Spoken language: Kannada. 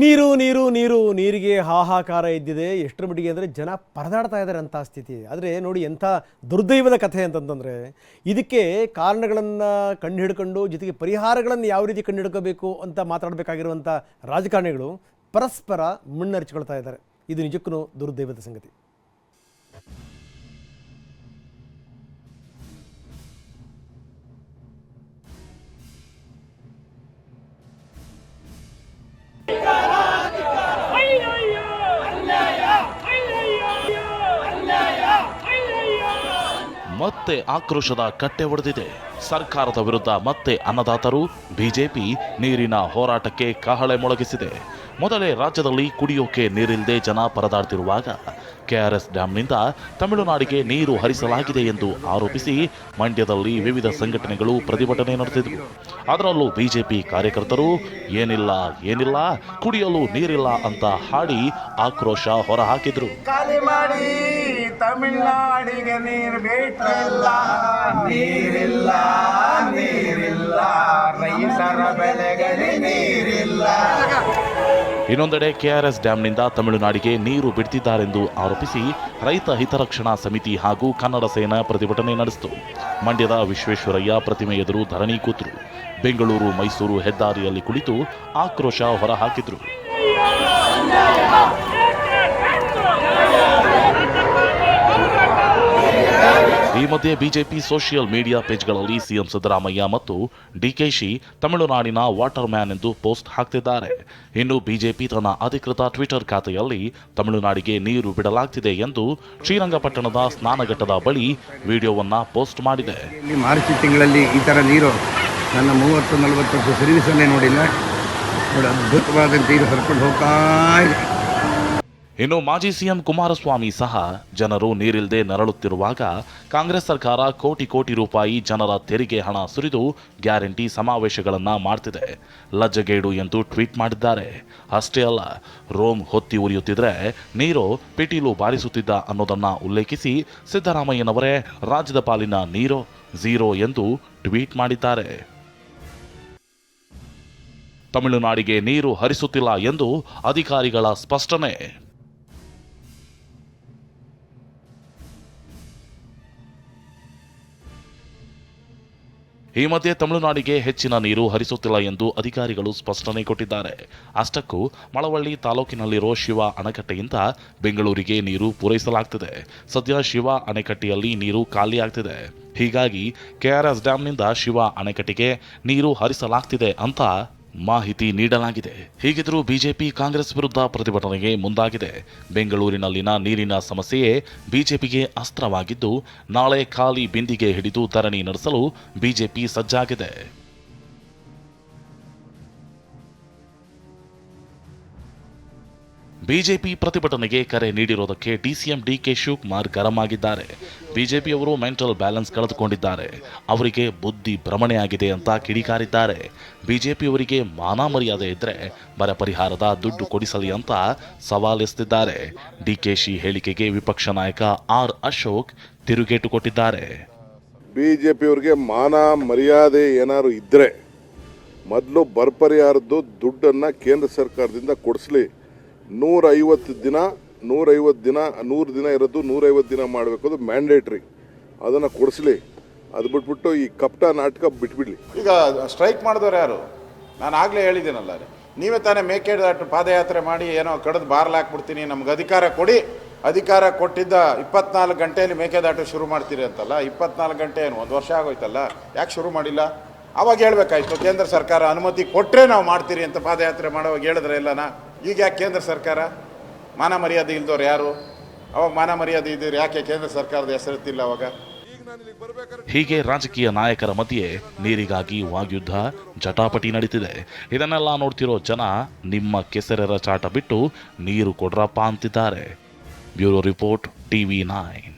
ನೀರು ನೀರು ನೀರು, ನೀರಿಗೆ ಹಾಹಾಕಾರ ಇದ್ದಿದೆ. ಎಷ್ಟರ ಮಟ್ಟಿಗೆ ಅಂದರೆ ಜನ ಪರದಾಡ್ತಾ ಇದ್ದಾರೆ ಅಂಥ ಸ್ಥಿತಿ ಆದರೆ ನೋಡಿ ಎಂಥ ದುರ್ದೈವದ ಕಥೆ ಅಂತಂತಂದರೆ ಇದಕ್ಕೆ ಕಾರಣಗಳನ್ನು ಕಂಡು ಹಿಡ್ಕೊಂಡು ಜೊತೆಗೆ ಪರಿಹಾರಗಳನ್ನು ಯಾವ ರೀತಿ ಕಂಡು ಹಿಡ್ಕೋಬೇಕು ಅಂತ ಮಾತಾಡಬೇಕಾಗಿರುವಂಥ ರಾಜಕಾರಣಿಗಳು ಪರಸ್ಪರ ಮುನ್ನರಿಚಿಕೊಳ್ತಾ ಇದ್ದಾರೆ. ಇದು ನಿಜಕ್ಕೂ ದುರ್ದೈವದ ಸಂಗತಿ. ಮತ್ತೆ ಆಕ್ರೋಶದ ಕಟ್ಟೆ ಒಡೆದಿದೆ. ಸರ್ಕಾರದ ವಿರುದ್ಧ ಮತ್ತೆ ಅನ್ನದಾತರು ಬಿಜೆಪಿ ನೀರಿನ ಹೋರಾಟಕ್ಕೆ ಕಹಳೆ ಮೊಳಗಿಸಿದೆ. ಮೊದಲೇ ರಾಜ್ಯದಲ್ಲಿ ಕುಡಿಯೋಕೆ ನೀರಿಲ್ಲದೆ ಜನ ಪರದಾಡ್ತಿರುವಾಗ ಕೆಆರ್ಎಸ್ ಡ್ಯಾಂನಿಂದ ತಮಿಳುನಾಡಿಗೆ ನೀರು ಹರಿಸಲಾಗಿದೆ ಎಂದು ಆರೋಪಿಸಿ ಮಂಡ್ಯದಲ್ಲಿ ವಿವಿಧ ಸಂಘಟನೆಗಳು ಪ್ರತಿಭಟನೆ ನಡೆಸಿದವು. ಅದರಲ್ಲೂ ಬಿಜೆಪಿ ಕಾರ್ಯಕರ್ತರು ಏನಿಲ್ಲ ಏನಿಲ್ಲ ಕುಡಿಯಲು ನೀರಿಲ್ಲ ಅಂತ ಹಾಡಿ ಆಕ್ರೋಶ ಹೊರಹಾಕಿದ್ರು. ತಮಿಳುನಾಡಿಗೆ ಮಾಡಿ ತಮಿಳ್ನಾಡಿಗೆ ನೀರು ನೀರಿಲ್ಲ. ಇನ್ನೊಂದೆಡೆ ಕೆಆರ್ಎಸ್ ಡ್ಯಾಂನಿಂದ ತಮಿಳುನಾಡಿಗೆ ನೀರು ಬಿಡ್ತಿದ್ದಾರೆಂದು ಆರೋಪಿಸಿ ರೈತ ಹಿತರಕ್ಷಣಾ ಸಮಿತಿ ಹಾಗೂ ಕನ್ನಡ ಸೇನಾ ಪ್ರತಿಭಟನೆ ನಡೆಸಿತು. ಮಂಡ್ಯದ ವಿಶ್ವೇಶ್ವರಯ್ಯ ಪ್ರತಿಮೆ ಎದುರು ಧರಣಿ ಕೂತರು. ಬೆಂಗಳೂರು ಮೈಸೂರು ಹೆದ್ದಾರಿಯಲ್ಲಿ ಕುಳಿತು ಆಕ್ರೋಶ ಹೊರಹಾಕಿದ್ರು. ಈ ಮಧ್ಯೆ ಬಿಜೆಪಿ ಸೋಷಿಯಲ್ ಮೀಡಿಯಾ ಪೇಜ್ಗಳಲ್ಲಿ ಸಿಎಂ ಸಿದ್ದರಾಮಯ್ಯ ಮತ್ತು ಡಿಕೆಶಿ ತಮಿಳುನಾಡಿನ ವಾಟರ್ ಮ್ಯಾನ್ ಎಂದು ಪೋಸ್ಟ್ ಹಾಕ್ತಿದ್ದಾರೆ. ಇನ್ನು ಬಿಜೆಪಿ ತನ್ನ ಅಧಿಕೃತ ಟ್ವಿಟರ್ ಖಾತೆಯಲ್ಲಿ ತಮಿಳುನಾಡಿಗೆ ನೀರು ಬಿಡಲಾಗ್ತಿದೆ ಎಂದು ಶ್ರೀರಂಗಪಟ್ಟಣದ ಸ್ನಾನಘಟ್ಟದ ಬಳಿ ವಿಡಿಯೋವನ್ನ ಪೋಸ್ಟ್ ಮಾಡಿದೆ. ಮಾರ್ಚ್ ತಿಂಗಳಲ್ಲಿ ಈ ಥರ ನೀರು ನನ್ನ ಮೂವತ್ತು ನಲವತ್ತು ವರ್ಷ ಸರ್ವಿಸನ್ನೇ ನೋಡಿಲ್ಲ. ಅದ್ಭುತವಾದಂತೆ ನೀರು ಹರ್ಕೊಂಡು ಹೋಗ್ತಾ ಇದೆ. ಇನ್ನು ಮಾಜಿ ಸಿಎಂ ಕುಮಾರಸ್ವಾಮಿ ಸಹ ಜನರು ನೀರಿಲ್ಲದೆ ನರಳುತ್ತಿರುವಾಗ ಕಾಂಗ್ರೆಸ್ ಸರ್ಕಾರ ಕೋಟಿ ಕೋಟಿ ರೂಪಾಯಿ ಜನರ ತೆರಿಗೆ ಹಣ ಸುರಿದು ಗ್ಯಾರಂಟಿ ಸಮಾವೇಶಗಳನ್ನು ಮಾಡ್ತಿದೆ. ಲಜ್ಜಗೇಡು ಎಂದು ಟ್ವೀಟ್ ಮಾಡಿದ್ದಾರೆ. ಅಷ್ಟೇ ಅಲ್ಲ, ರೋಮ್ ಹೊತ್ತಿ ಉರಿಯುತ್ತಿದ್ರೆ ನೀರು ಪಿಟೀಲು ಬಾರಿಸುತ್ತಿದ್ದ ಅನ್ನೋದನ್ನ ಉಲ್ಲೇಖಿಸಿ ಸಿದ್ದರಾಮಯ್ಯನವರೇ, ರಾಜ್ಯದ ಪಾಲಿನ ನೀರು ಝೀರೋ ಎಂದು ಟ್ವೀಟ್ ಮಾಡಿದ್ದಾರೆ. ತಮಿಳುನಾಡಿಗೆ ನೀರು ಹರಿಸುತ್ತಿಲ್ಲ ಎಂದು ಅಧಿಕಾರಿಗಳ ಸ್ಪಷ್ಟನೆ. ಈ ಮಧ್ಯೆ ತಮಿಳುನಾಡಿಗೆ ಹೆಚ್ಚಿನ ನೀರು ಹರಿಸುತ್ತಿಲ್ಲ ಎಂದು ಅಧಿಕಾರಿಗಳು ಸ್ಪಷ್ಟನೆ ಕೊಟ್ಟಿದ್ದಾರೆ. ಅಷ್ಟಕ್ಕೂ ಮಳವಳ್ಳಿ ತಾಲೂಕಿನಲ್ಲಿರೋ ಶಿವ ಅಣೆಕಟ್ಟೆಯಿಂದ ಬೆಂಗಳೂರಿಗೆ ನೀರು ಪೂರೈಸಲಾಗ್ತಿದೆ. ಸದ್ಯ ಶಿವ ಅಣೆಕಟ್ಟೆಯಲ್ಲಿ ನೀರು ಖಾಲಿಯಾಗ್ತಿದೆ. ಹೀಗಾಗಿ ಕೆಆರ್ಎಸ್ ಡ್ಯಾಂನಿಂದ ಶಿವ ಅಣೆಕಟ್ಟೆಗೆ ನೀರು ಹರಿಸಲಾಗ್ತಿದೆ ಅಂತ ಮಾಹಿತಿ ನೀಡಲಾಗಿದೆ. ಹೀಗಿದ್ರೂ ಬಿಜೆಪಿ ಕಾಂಗ್ರೆಸ್ ವಿರುದ್ಧ ಪ್ರತಿಭಟನೆಗೆ ಮುಂದಾಗಿದೆ. ಬೆಂಗಳೂರಿನಲ್ಲಿನ ನೀರಿನ ಸಮಸ್ಯೆಯೇ ಬಿಜೆಪಿಗೆ ಅಸ್ತ್ರವಾಗಿದ್ದು, ನಾಳೆ ಖಾಲಿ ಬಿಂದಿಗೆ ಹಿಡಿದು ಧರಣಿ ನಡೆಸಲು ಬಿಜೆಪಿ ಸಜ್ಜಾಗಿದೆ. ಬಿಜೆಪಿ ಪ್ರತಿಭಟನೆಗೆ ಕರೆ ನೀಡಿರೋದಕ್ಕೆ ಡಿಸಿಎಂ ಡಿಕೆ ಶಿವಕುಮಾರ್ ಗರಂ ಆಗಿದ್ದಾರೆ ಬಿಜೆಪಿಯವರು ಮೆಂಟಲ್ ಬ್ಯಾಲೆನ್ಸ್ ಕಳೆದುಕೊಂಡಿದ್ದಾರೆ. ಅವರಿಗೆ ಬುದ್ಧಿ ಭ್ರಮಣೆಯಾಗಿದೆ ಅಂತ ಕಿಡಿಕಾರಿದ್ದಾರೆ. ಬಿಜೆಪಿಯವರಿಗೆ ಮಾನ ಮರ್ಯಾದೆ ಇದ್ರೆ ಬರ ಪರಿಹಾರದ ದುಡ್ಡು ಕೊಡಿಸಲಿ ಅಂತ ಸವಾಲೆಸೆದಿದ್ದಾರೆ ಡಿಕೆಶಿ ಹೇಳಿಕೆಗೆ ವಿಪಕ್ಷ ನಾಯಕ ಆರ್ ಅಶೋಕ್ ತಿರುಗೇಟು ಕೊಟ್ಟಿದ್ದಾರೆ. ಬಿಜೆಪಿಯವರಿಗೆ ಮಾನ ಮರ್ಯಾದೆ ಏನಾದ್ರು ಇದ್ದರೆ ಮೊದಲು ಬರ ಪರಿಹಾರದ್ದು ದುಡ್ಡನ್ನು ಕೇಂದ್ರ ಸರ್ಕಾರದಿಂದ ಕೊಡಿಸ್ಲಿ. ನೂರೈವತ್ತು ದಿನ ನೂರೈವತ್ತು ದಿನ, ನೂರು ದಿನ ಇರೋದು ನೂರೈವತ್ತು ದಿನ ಮಾಡಬೇಕು ಅದು ಮ್ಯಾಂಡೇಟ್ರಿ ಅದನ್ನು ಕೊಡಿಸ್ಲಿ. ಅದು ಬಿಟ್ಬಿಟ್ಟು ಈ ಕಪ್ಟ ನಾಟಕ ಬಿಟ್ಬಿಡ್ಲಿ. ಈಗ ಸ್ಟ್ರೈಕ್ ಮಾಡಿದವ್ರು ಯಾರು? ನಾನು ಆಗಲೇ ಹೇಳಿದ್ದೀನಲ್ಲ ನೀವೇ ತಾನೇ ಮೇಕೆದಾಟು ಪಾದಯಾತ್ರೆ ಮಾಡಿ ಏನೋ ಕಡ್ದು ಬಾರ್ಲ್ ಹಾಕ್ಬಿಡ್ತೀನಿ, ನಮ್ಗೆ ಅಧಿಕಾರ ಕೊಡಿ. ಅಧಿಕಾರ ಕೊಟ್ಟಿದ್ದ ಇಪ್ಪತ್ನಾಲ್ಕು ಗಂಟೆಯಲ್ಲಿ ಮೇಕೆದಾಟು ಶುರು ಮಾಡ್ತೀರಿ ಅಂತಲ್ಲ, ಇಪ್ಪತ್ನಾಲ್ಕು ಗಂಟೆ ಏನು, ಒಂದು ವರ್ಷ ಆಗೋಯ್ತಲ್ಲ? ಯಾಕೆ ಶುರು ಮಾಡಿಲ್ಲ? ಅವಾಗ ಹೇಳ್ಬೇಕಾಯ್ತು, ಕೇಂದ್ರ ಸರ್ಕಾರ ಅನುಮತಿ ಕೊಟ್ಟರೆ ನಾವು ಮಾಡ್ತೀರಿ ಅಂತ ಪಾದಯಾತ್ರೆ ಮಾಡೋವಾಗ ಹೇಳಿದ್ರೆ ಎಲ್ಲನ? ಈಗ ಯಾಕೆ ಕೇಂದ್ರ ಸರ್ಕಾರ? ಮಾನ ಮರ್ಯಾದೆ ಇಲ್ದವ್ರು ಯಾರು? ಅವಾಗ ಮಾನ ಮರ್ಯಾದೆ ಇದ್ದವ್ರು ಯಾಕೆ ಕೇಂದ್ರ ಸರ್ಕಾರದ ಹೆಸರಿತ್ತಿಲ್ಲ ಅವಾಗ? ಹೀಗೆ ರಾಜಕೀಯ ನಾಯಕರ ಮಧ್ಯೆ ನೀರಿಗಾಗಿ ವಾಗ್ಯುದ್ಧ ಜಟಾಪಟಿ ನಡೀತಿದೆ. ಇದನ್ನೆಲ್ಲ ನೋಡ್ತಿರೋ ಜನ ನಿಮ್ಮ ಕೆಸರರ ಚಾಟ ಬಿಟ್ಟು ನೀರು ಕೊಡ್ರಪ್ಪ ಅಂತಿದ್ದಾರೆ. Bureau report TV nine.